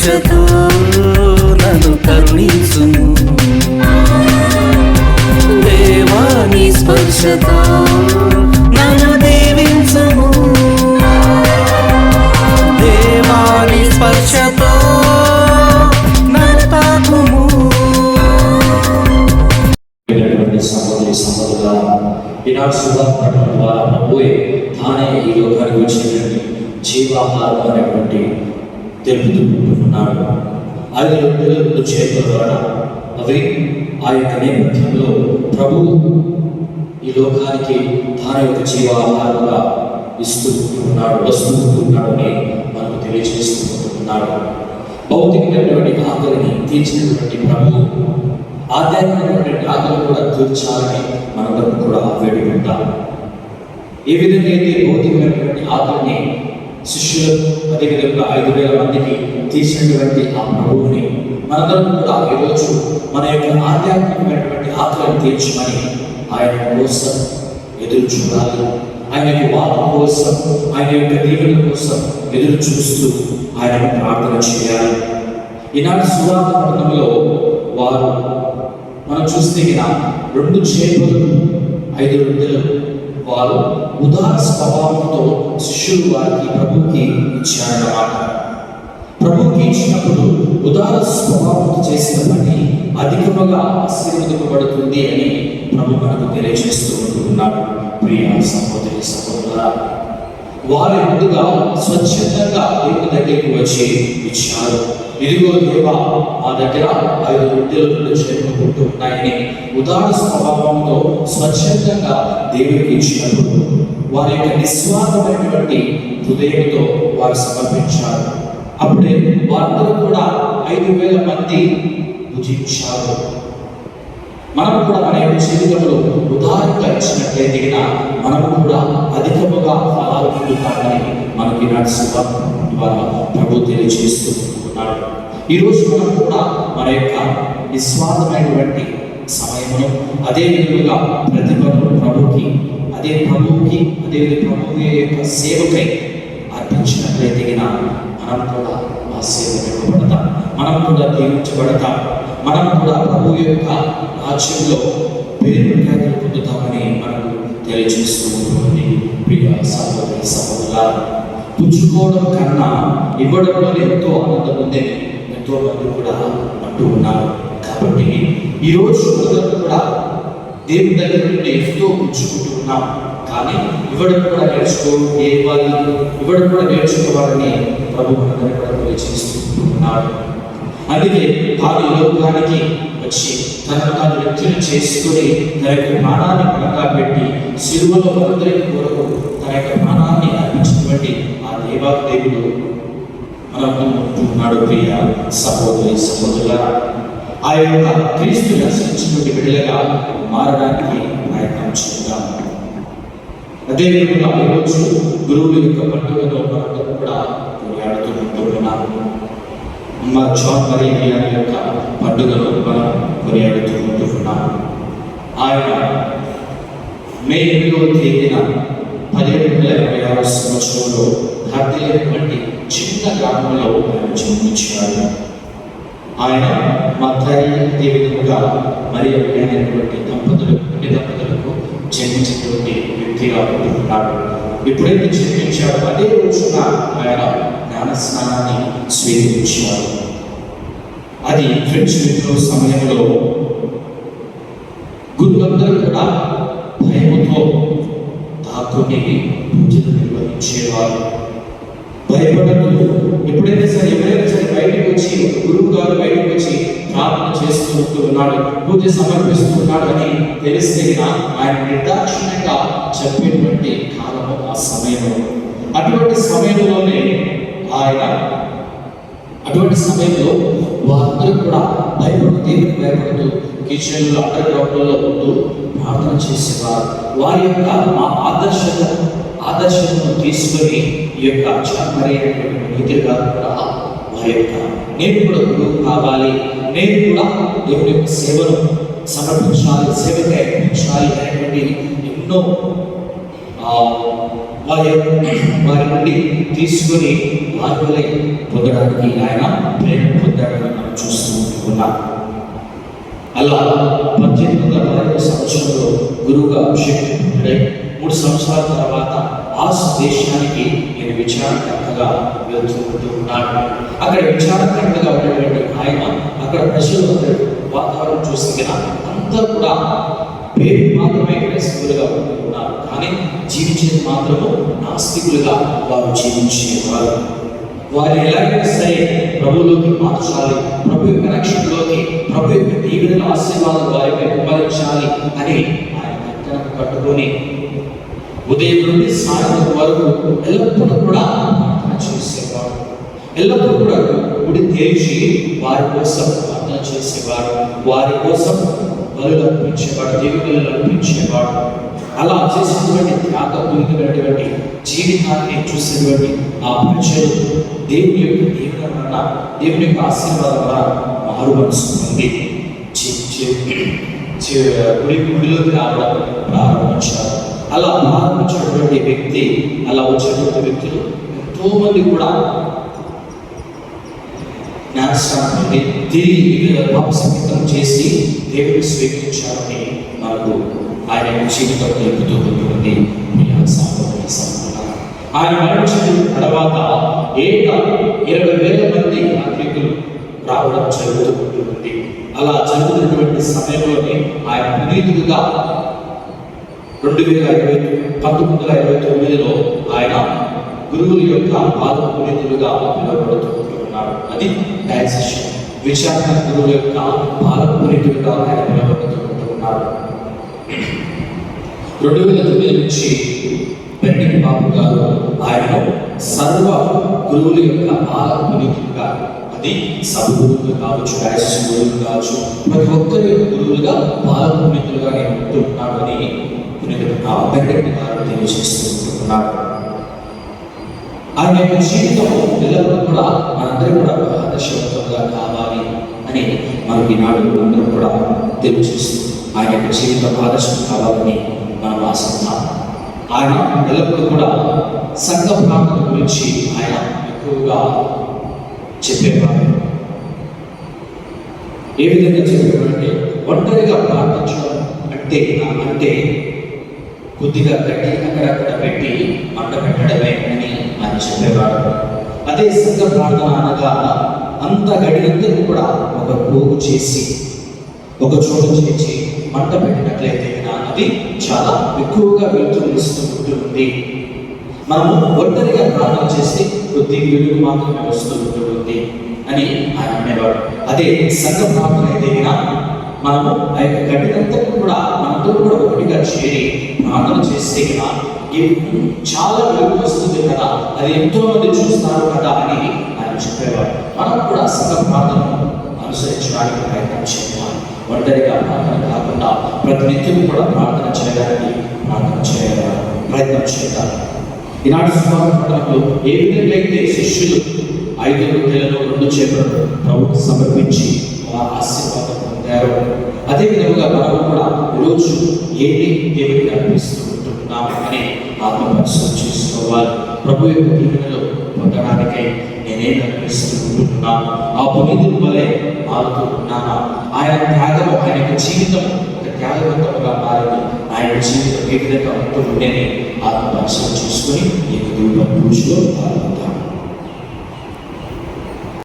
స్పర్శతో నన్ను కరుణించుము. దేవాని స్పర్శతో నన్ను దీవించుము. దేవాని స్పర్శతో నన్ను తాకుము. సహోదరి సహోదరుల ఈనాడు ప్రభువే తానే ఈ లోకానికి వచ్చినటువంటి జీవాహారం అనేటువంటి తెలుపుతున్నాడు ఐదు ఆయన రెండు చేతుల ద్వారా అవి ఆ యొక్క నేపథ్యంలో ప్రభు ఈ లోకానికి తన యొక్క జీవాహారంగా ఇస్తూ ఉన్నాడు వస్తూ మనకు తెలియజేస్తూ ఉంటున్నాడు భౌతికమైనటువంటి ఆకలిని తీర్చినటువంటి ప్రభు ఆధ్యాత్మికమైనటువంటి ఆకలి కూడా తీర్చాలని మనందరం కూడా వేడుకుంటాం. ఏ విధంగా అయితే భౌతికమైనటువంటి ఆకలిని శిష్యులు అదేవిధంగా ఐదు వేల మందికి తీసినటువంటి ఆ ప్రభువుని మనందరం కూడా ఈరోజు మన యొక్క ఆధ్యాత్మికమైనటువంటి ఆత్మను తీర్చమని ఆయన కోసం ఎదురు చూడాలి. ఆయన యొక్క వాక్ కోసం ఆయన యొక్క దీవెన కోసం ఎదురు చూస్తూ ఆయన ప్రార్థన చేయాలి. ఈనాటి సువార్త పట్టణంలో వారు మనం చూస్తే గిన రెండు చేపలు ఐదు రొట్టెలు వారు ఉదార స్వభావంతో శిష్యులు వారికి ప్రభుకి ఇచ్చారన్నమాట. ప్రభుకి ఇచ్చినప్పుడు ఉదార స్వభావంతో చేసిన పని అధికముగా ఆశీర్వదింపబడుతుంది అని ప్రభు మనకు తెలియజేస్తూ ఉంటున్నాడు. ప్రియ సహోదరి సహోదర వారి ముందుగా స్వచ్ఛందంగా దేవుని దగ్గరికి వచ్చి ఇచ్చారు. ఇదిగో దేవ మా దగ్గర ఐదు రొట్టెలు రెండు చేతులు ఉన్నాయని ఉదాహరణ స్వభావంతో స్వచ్ఛందంగా దేవునికి ఇచ్చినప్పుడు వారి యొక్క నిస్వార్థమైనటువంటి హృదయంతో వారు సమర్పించారు. అప్పుడే వారందరూ కూడా ఐదు వేల మంది భుజించారు. మనం కూడా మన యొక్క జీవితంలో ఉదాహరణగా ఇచ్చినట్లయితే గిన మనము కూడా అధికముగా ఫలాలు పొందుతామని మనకి నాటి ద్వారా ప్రభు చేస్తుంది ఈరోజు మనం కూడా మన యొక్క నిస్వార్థమైనటువంటి సమయము అదే విధంగా ప్రతిభను ప్రభుకి అదే ప్రభువుకి అదే ప్రభువు యొక్క సేవకై అర్పించినట్లయితే మనం కూడా ఆశీర్వదింపబడతాం మనం కూడా దీవించబడతాం. మనం కూడా ప్రభు యొక్క రాజ్యంలో పేరు పొందుతామని మనకు తెలియజేస్తూ ఉంటుంది ప్రియ సహోదరి సహోదరుల పుచ్చుకోవడం కన్నా ఇవ్వడంలో ఎంతో ఆనందం ఉందని ఎంతో మంది కూడా అంటూ ఉన్నారు. కాబట్టి ఈరోజు మొదలు కూడా దేవుని దగ్గర నుండి ఎంతో ఉంచుకుంటూ ఉన్నాం. కానీ ఇవ్వడం కూడా నేర్చుకో ఏ ఇవ్వాలి? ఇవ్వడం కూడా నేర్చుకోవాలని ప్రభు మనందరికీ కూడా తెలియజేస్తూ ఉన్నాడు. అందుకే తాను లోకానికి వచ్చి తనను తాను వ్యక్తులు చేసుకుని తన యొక్క ప్రాణాన్ని పరంగా పెట్టి సిలువలో మనందరికీ కొరకు తన యొక్క ప్రాణాన్ని అర్పించినటువంటి ఆ దేవా దేవుడు మనకు ప్రియ సహోదరి సహోదరుల ఆ యొక్క క్రీస్తు అనుసరించినటువంటి బిడ్డలుగా మారడానికి ప్రయత్నం చేద్దాం. అదేవిధంగా ఈరోజు గురువుల యొక్క పండుగలో మనందరూ కూడా కొనియాడుతూ ఉంటున్నాము అమ్మ జాన్ మరియా యొక్క పండుగలో మనం కొనియాడుతూ ఉంటున్నాము ఆయన మే ఎనిమిదవ తేదీన పదిహేడు వందల ఇరవై ఆరు సంవత్సరంలో ధార్తీయటువంటి చిన్న గ్రామంలో ఆయన జన్మించారు ఆయన మత్తయి అదేవిధంగా మరియు అనేటువంటి దంపతులు రెండు దంపతులకు జన్మించినటువంటి వ్యక్తిగా ఉంటున్నాడు ఎప్పుడైతే జన్మించాడో అదే రోజున ఆయన జ్ఞాన స్నానాన్ని స్వీకరించారు అది ఫ్రెంచ్ విప్లవ సమయంలో గురువందరూ కూడా దాక్కుని పూజలు నిర్వహించేవారు. భయపడదు ఎప్పుడైనా సరే ఎవరైనా సరే బయటకు వచ్చి గురువు గారు బయటకు వచ్చి ప్రార్థన చేస్తూ ఉంటూ ఉన్నాడు పూజ సమర్పిస్తూ ఉన్నాడు అని తెలిస్తే ఆయన నిర్దాక్షిణ్యంగా చెప్పేటువంటి కాలము ఆ సమయంలో. అటువంటి సమయంలోనే ఆయన అటువంటి సమయంలో వారందరూ కూడా భయపడుతూ దేవుని భయపడుతూ కిచెన్లో అండర్ గ్రౌండ్లో ఉంటూ ప్రార్థన చేసేవారు. వారి యొక్క మా ఆదర్శ ఆదర్శను తీసుకొని ఈ యొక్క చాకరీ నీతిగా కూడా వారి యొక్క నేను కూడా గురువు కావాలి. నేను కూడా దేవుని యొక్క సేవను సమర్పించాలి సేవకై అర్పించాలి అనేటువంటి ఎన్నో వారి వారి నుండి తీసుకొని మార్పులై పొందడానికి ఆయన ప్రేమ పొందాడని మనం చూస్తూ ఉన్నాం. అలా పద్దెనిమిది వందల పదహైదు సంవత్సరంలో గురువుగా అభిషేకం మూడు సంవత్సరాల తర్వాత ఆస్ దేశానికి నేను విచారకర్తగా వెళ్తూ ఉన్నాను ఉన్నాడు. అక్కడ విచారకర్తగా ఉన్నటువంటి ఆయన అక్కడ ప్రజలు వాతావరణం చూసిన అందరూ కూడా పేరు మాత్రమే క్రైస్తవులుగా ఉన్నారు కానీ జీవించేది మాత్రము నాస్తికులుగా వారు జీవించేవారు. వారు ఎలాగైనా సరే ప్రభులోకి మార్చాలి ప్రభు యొక్క రక్షణలోకి ప్రభు యొక్క దీవెనల ఆశీర్వాదం వారికి కుమరించాలి అని ఆయన పట్టుకొని కట్టుకొని ఉదయం నుండి సాయంత్రం వరకు ఎల్లప్పుడూ కూడా ప్రార్థన చేసేవాడు ఎల్లప్పుడూ కూడా గుడి తెరిచి వారి కోసం ప్రార్థన చేసేవారు. వారి కోసం బలులు అర్పించేవాడు దేవుళ్ళు అర్పించేవాడు అలా చేసినటువంటి త్యాగపూరితమైనటువంటి జీవితాన్ని చూసినటువంటి ఆ ప్రజలు దేవుని యొక్క దీవెన వలన దేవుని యొక్క ఆశీర్వాదం వలన మారు మనసు పొంది గుడి గుడిలోకి రావడం ప్రారంభించారు. అలా ప్రారంభించినటువంటి వ్యక్తి అలా వచ్చినటువంటి వ్యక్తులు ఎంతోమంది కూడా జ్ఞానస్నానం తిరిగి పాపసంగీతం చేసి దేవుడు స్వీకరించాలని మనకు ఆయన జీవితం తెలుపుతూ ఉంటుంది ఆయన మరణించిన తర్వాత ఏక ఇరవై వేల మంది అతిథులు రావడం జరుగుతుంది ఉంటుంది. అలా జరుగుతున్నటువంటి సమయంలోనే ఆయన పునీతుడుగా రెండు వేల ఇరవై పంతొమ్మిది వందల ఇరవై తొమ్మిదిలో ఆయన గురువుల యొక్క ఆరు పునీతులుగా పిలువబడుతుంది అది డైజెషన్ విశాఖ గురువు యొక్క పాద ఆయన పిలువబడుతూ ఉన్నారు. రెండు వేల తొమ్మిది నుంచి పెండింగ్ బాబు గారు ఆయన సర్వ గురువుల యొక్క పాద అది సభగురువులు కావచ్చు డైసెషన్ గురువులు కావచ్చు ప్రతి ఒక్కరి యొక్క గురువులుగా పాద నేను ఉంటూ ఉన్నాడు అని పునీతుడు గారు తెలియజేస్తూ ఉంటున్నాడు ఆయన యొక్క జీవితం ఎల్లప్పుడూ కూడా మనందరూ కూడా ఆదర్శవంతంగా కావాలి అని మనకి ఈనాడు అందరం కూడా తెలియజేస్తుంది. ఆయన యొక్క జీవితం ఆదర్శం కావాలని మనం ఆశిస్తున్నాం. ఆయన ఎల్లప్పుడూ కూడా సంఘ ప్రాంతం గురించి ఆయన ఎక్కువగా చెప్పేవారు ఏ విధంగా చెప్పేవారంటే ఒంటరిగా ప్రార్థించడం అంటే అంటే కొద్దిగా కట్టి అక్కడక్కడ పెట్టి మంట పెట్టడమే అని ఆయన చెప్పేవాడు అదే సంఘ ప్రార్థన అనగా అంత గడియంతకు కూడా ఒక పోగు చేసి ఒక చోటు చేసి మంట పెట్టినట్లయితే అది చాలా ఎక్కువగా వెళ్తూ ఉంటుంది మనము ఒంటరిగా ప్రార్థన చేస్తే కొద్ది వెలుగు మాత్రమే వస్తూ ఉంటుంది అని ఆయన అనేవాడు అదే సంఘ ప్రార్థన అయితే మనము ఆ యొక్క గడ్డినంతా కూడా మనతో కూడా ఒకటిగా చేరి ప్రార్థన చేస్తే కదా చాలా వెలుగు వస్తుంది కదా. అది ఎంతో మంది చూస్తారు కదా అని ఆయన చెప్పేవాడు మనం కూడా సంఘ ప్రార్థనను అనుసరించడానికి ప్రయత్నం చేయాలి ఒంటరిగా ప్రార్థన కాకుండా ప్రతినిత్యం కూడా ప్రార్థన చేయడానికి ప్రార్థన చేయాలి? ప్రయత్నం చేయాలి ఈనాటి సువార్తలో ఏ విధంగా అయితే శిష్యులు ఐదు రొట్టెలను రెండు చేపలను ప్రభుకు సమర్పించి వారు ఆశీర్వాదం పొందారు అదే విధంగా మనం కూడా రోజు ఏమి దేవుడికి అర్పిస్తూ ఉంటున్నాం అని ఆత్మ చేసుకోవాలి. ప్రభు యొక్క దీవెనలో పొందడానికై నేనేం అర్పిస్తూ ఉంటున్నాను? ఆ పునీతుల వలె మారుతూ ఉన్నాను? ఆయన త్యాగము ఆయన యొక్క జీవితం ఒక త్యాగవంతముగా మారింది. ఆయన జీవితం ఏ విధంగా ఉంటూ ఉండేది ఆత్మపరిశ్రమ చేసుకుని నేను దేవుడు పూజలో పాల్గొంటాను.